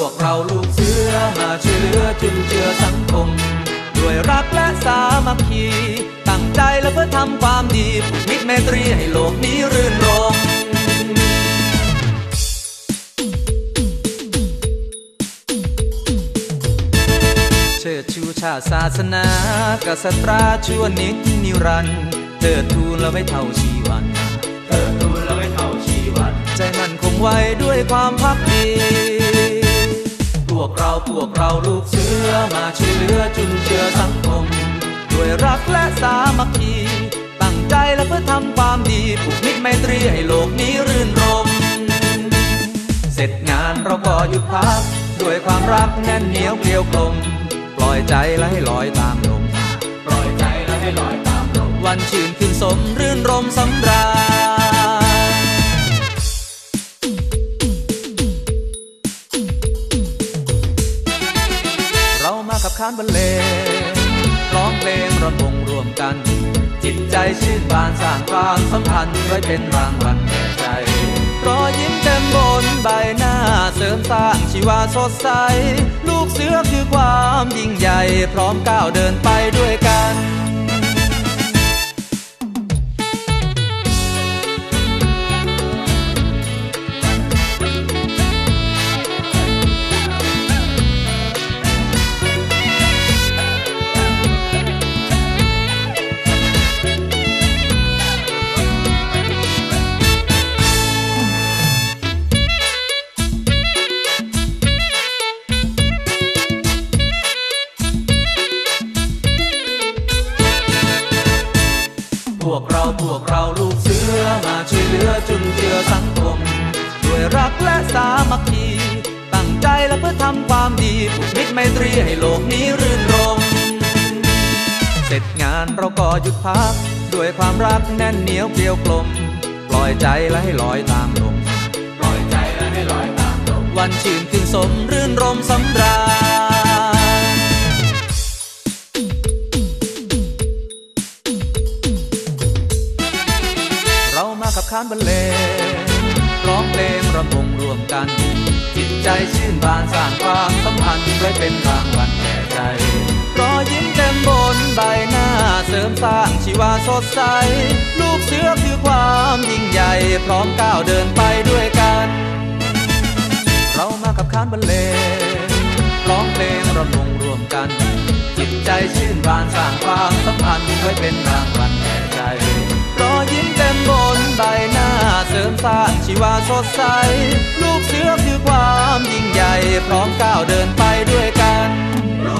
วกเราลูกเสือมาช่วยเหลือจุนเจือสังคม ด้วยรักและสามัคคี ตั้งใจและเพื่อทำความดีผูกมิตรเมตรีให้โลกนี้รื่นรมเชิดชูชาติศาสนากษัตราชั่วนิจนิรันดร์เทิดทูลและไม่เท่าชีวันเธอทูลแล้วไม่เท่าชีวัน ใจมันคงไว้ด้วยความพักดี พวกเราพวกเราลูกเสือมาช่วยเหลือจุนเจือสังคม ด้วยรักและสามัคคี ตั้งใจและเพื่อทำความดีผูกมิตรไมตรีให้โลกนี้รื่นรม เสร็จงานเราก็หยุดพัก ด้วยความรักแน่นเหนียวเกลียวกลม ปล่อยใจและให้ลอยตามลม ปล่อยใจแล้วให้ลอยตามลม วันชื่นคืนสมรื่นรมสำราญ รามาขับขานบรรเลงร้องเพลงรำวงรวมกัน จิตใจชื่นบานสร้างความสัมพันธ์ไว้เป็นรางวัลแก่ใจรอยยิ้มเต็มบนใบหน้าเสริมสร้างชีวาสดใส ลูกเสือคือความยิ่งใหญ่ พร้อมก้าวเดินไปด้วยกัน พวกเราพวกเราลูกเสือมาช่วยเหลือจุนเจือสังคมด้วยรักและสามัคคี ตั้งใจและเพื่อทำความดีผูกมิตรไมตรีให้โลกนี้รื่นรมเสร็จงานเราก็หยุดพัก ด้วยความรักแน่นเหนียวเกลียวกลม ปล่อยใจและให้ลอยตามลมปล่อยใจแล้วให้ลอยตามลมวันชื่นคืนสมรื่นรมสำรา ขับขานบรรเลงร้องเพลงรำวงรวมกัน จิตใจชื่นบานสร้างความสัมพันธ์ไว้เป็นรางวัลแก่ใจ รอยยิ้มเต็มบนใบหน้าเสริมสร้างชีวาสดใส ลูกเสือคือความยิ่งใหญ่ พร้อมก้าวเดินไปด้วยกัน เรามากับขานบรรเลงร้องเพลงรำวงรวมกัน จิตใจชื่นบานสร้างความสัมพันธ์ไว้เป็นรางวัลแก่ ใบหน้าเสริมสร้างชีวาสดใส ลูกเสือคือความยิ่งใหญ่ พร้อมก้าวเดินไปด้วยกันลู